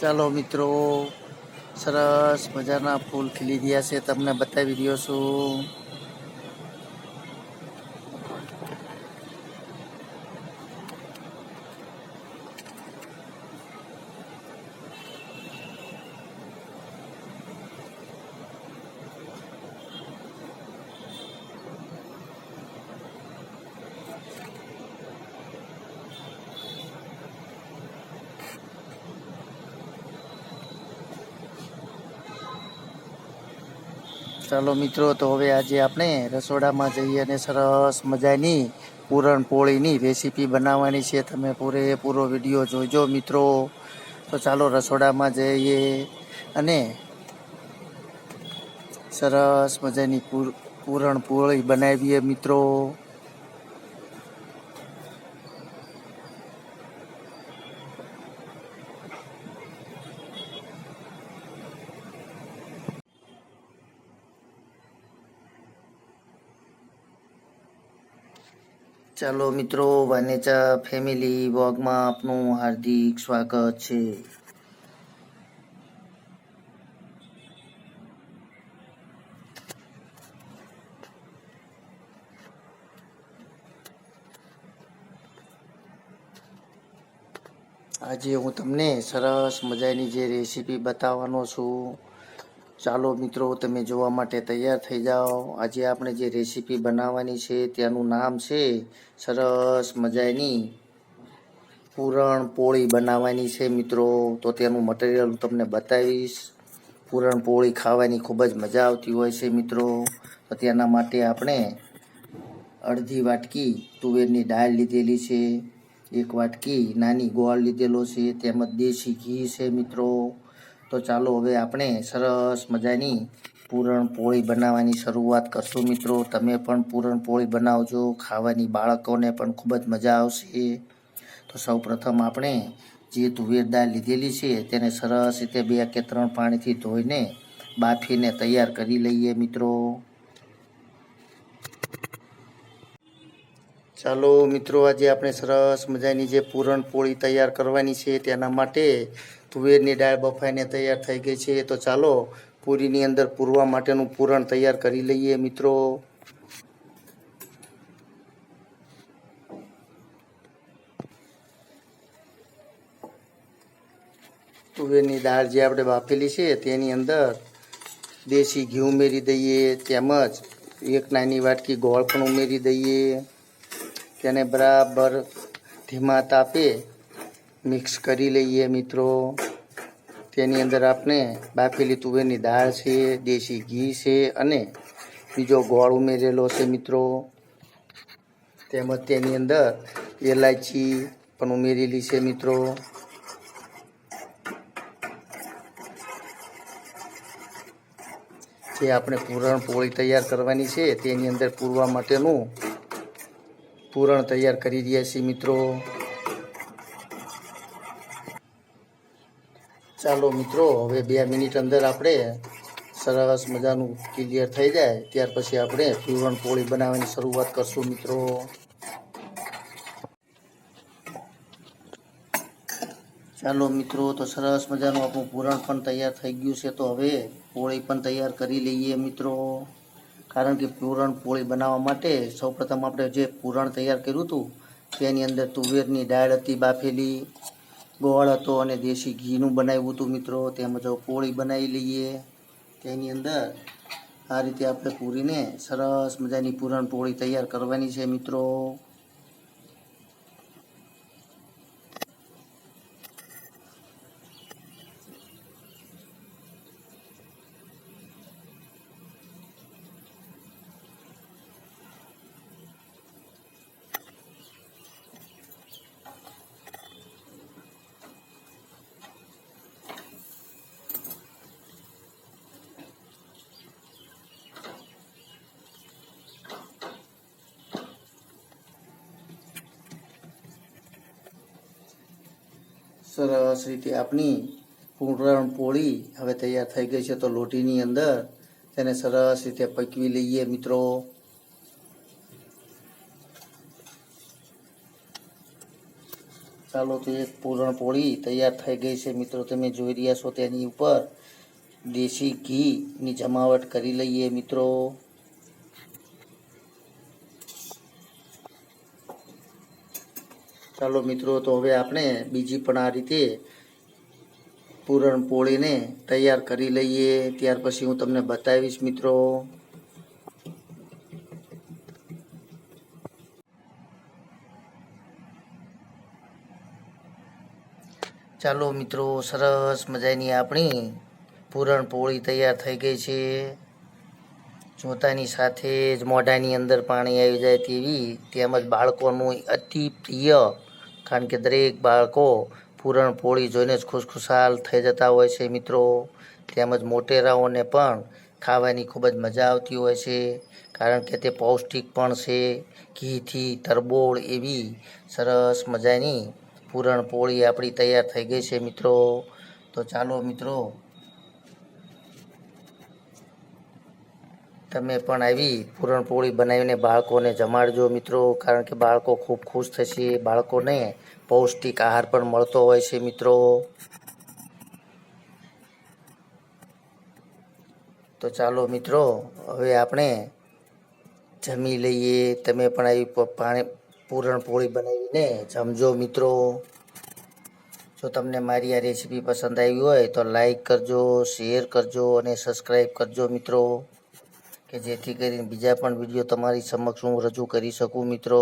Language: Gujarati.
ચાલો મિત્રો સરસ મજાના ફૂલ ખીલી ગયા છે. તમને બતાવી રહ્યો છું. ચાલો મિત્રો, તો હવે આજે આપણે રસોડામાં જઈએ અને સરસ મજાની પૂરણપોળીની રેસીપી બનાવવાની છે. તમે પૂરેપૂરો વીડિયો જોજો મિત્રો. તો ચાલો રસોડામાં જઈએ અને સરસ મજાની પૂર પૂરણપોળી બનાવીએ મિત્રો. ચાલો મિત્રો, વાનેચા ફેમિલી વોગમાં આપનું હાર્દિક સ્વાગત છે. આજે હું તમને સરસ મજાની જે રેસીપી બતાવવાનો છું. ચાલો મિત્રો, તમે જોવા માટે તૈયાર થઈ જાઓ. આજે આપણે જે રેસીપી બનાવવાની છે તેનું નામ છે સરસ મજાની પૂરણ પોળી બનાવવાની છે મિત્રો. તો તેનું મટીરિયલ હું તમને બતાવીશ. પૂરણ પોળી ખાવાની ખૂબ જ મજા આવતી હોય છે મિત્રો. તો તેના માટે આપણે અડધી વાટકી તુવેરની દાળ લીધેલી છે. એક વાટકી નાની ગોળ લીધેલો છે. તેમજ દેશી ઘી છે મિત્રો. તો ચાલો હવે આપણે સરસ મજાની પૂરણપોળી બનાવવાની શરૂઆત કરશું મિત્રો. તમે પણ પૂરણપોળી બનાવજો. ખાવાની બાળકોને પણ ખૂબ જ મજા આવશે. તો સૌ પ્રથમ આપણે જે તુવેર દાળ લીધેલી છે તેને સરસ રીતે બે કે ત્રણ પાણીથી ધોઈને બાફીને તૈયાર કરી લઈએ મિત્રો. ચાલો મિત્રો, આજે આપણે સરસ મજાની જે પૂરણપોળી તૈયાર કરવાની છે તેના માટે તુવેરની દાળ બફાઈને તૈયાર થઈ ગઈ છે. તો ચાલો, પૂરીની અંદર પૂરવા માટેનું પૂરણ તૈયાર કરી લઈએ મિત્રો. તુવેરની દાળ જે આપણે બાફેલી છે, તેની અંદર દેશી ઘી ઉમેરી દઈએ, તેમજ એક નાની વાટકી ગોળ પણ ઉમેરી દઈએ. તેને બરાબર ધીમા તાપે મિક્સ કરી લઈએ મિત્રો. તેની અંદર આપણે બાફેલી તુવેરની દાળ છે, દેશી ઘી છે અને બીજો ગોળ ઉમેરેલો છે મિત્રો. તેમજ તેની અંદર એલાયચી પણ ઉમેરેલી છે મિત્રો. જે આપણે પૂરણ પોળી તૈયાર કરવાની છે, તેની અંદર પૂરવા માટેનું પૂરણ તૈયાર કરી રહ્યા છીએ મિત્રો. ચાલો મિત્રો, હવે બે મિનિટ અંદર આપણે સરસ મજાનું ક્લિયર થઈ જાય. ત્યાર પછી આપણે પૂરણ પોળી બનાવવાની શરૂઆત કરશું મિત્રો. ચાલો મિત્રો, તો સરસ મજાનું આપણું પૂરણ પણ તૈયાર થઈ ગયું છે. તો હવે પોળી પણ તૈયાર કરી લઈએ મિત્રો. કારણ કે પૂરણ પોળી બનાવવા માટે સૌપ્રથમ આપણે જે પૂરણ તૈયાર કર્યું હતું, તેની અંદર તુવેરની દાળ હતી બાફેલી ગોળ હતો અને દેશી ઘીનું બનાવ્યું હતું મિત્રો. તેમજ પોળી બનાવી લઈએ. તેની અંદર આ રીતે આપણે પૂરીને સરસ મજાની પૂરણ પોળી તૈયાર કરવાની છે મિત્રો. સરસ રીતે આપણી પૂરણ પોળી હવે તૈયાર થઈ ગઈ છે તો લોટીની અંદર તેને સરસ રીતે પકવી લઈએ મિત્રો. ચાલો તો એક પૂરણપોળી તૈયાર થઈ ગઈ છે મિત્રો. તમે જોઈ રહ્યા છો તેની ઉપર દેશી ઘીની જમાવટ કરી લઈએ મિત્રો. ચાલો મિત્રો, તો હવે આપણે બીજી પણ આ રીતે પૂરણપોળીને તૈયાર કરી લઈએ. ત્યાર પછી હું તમને બતાવીશ મિત્રો. ચાલો મિત્રો, સરસ મજાની આપણી પૂરણપોળી તૈયાર થઈ ગઈ છે. જોતાની સાથે જ મોઢાની અંદર પાણી આવી જાય તેવી તેમજ બાળકોનું અતિ પ્રિય કારણ કે દરેક બાળકો પૂરણપોળી જોઈને જ ખુશખુશાલ થઈ જતા હોય છે મિત્રો. તેમજ મોટેરાઓને પણ ખાવાની ખૂબ જ મજા આવતી હોય છે. કારણ કે તે પૌષ્ટિક પણ છે. ઘીથી તરબોળ એવી સરસ મજાની પૂરણપોળી આપણી તૈયાર થઈ ગઈ છે મિત્રો. તો ચાલો મિત્રો તમે પણ આવી પૂરણપોળી બનાવીને બાળકોને જમાડજો મિત્રો, કારણ કે બાળકો ખૂબ ખુશ થશે, બાળકોને પૌષ્ટિક આહાર પણ મળતો હોય છે મિત્રો. તો ચાલો મિત્રો, હવે આપણે જમી લઈએ. તમે પણ આવી પાણી, પૂરણપોળી બનાવીને જમજો મિત્રો. જો તમને મારી આ રેસીપી પસંદ આવી હોય તો લાઈક કરજો, શેર કરજો અને સબસ્ક્રાઈબ કરજો મિત્રો. કે જેથી કરીને બીજા પણ વીડિયો તમારી સમક્ષ હું રજૂ કરી શકું મિત્રો.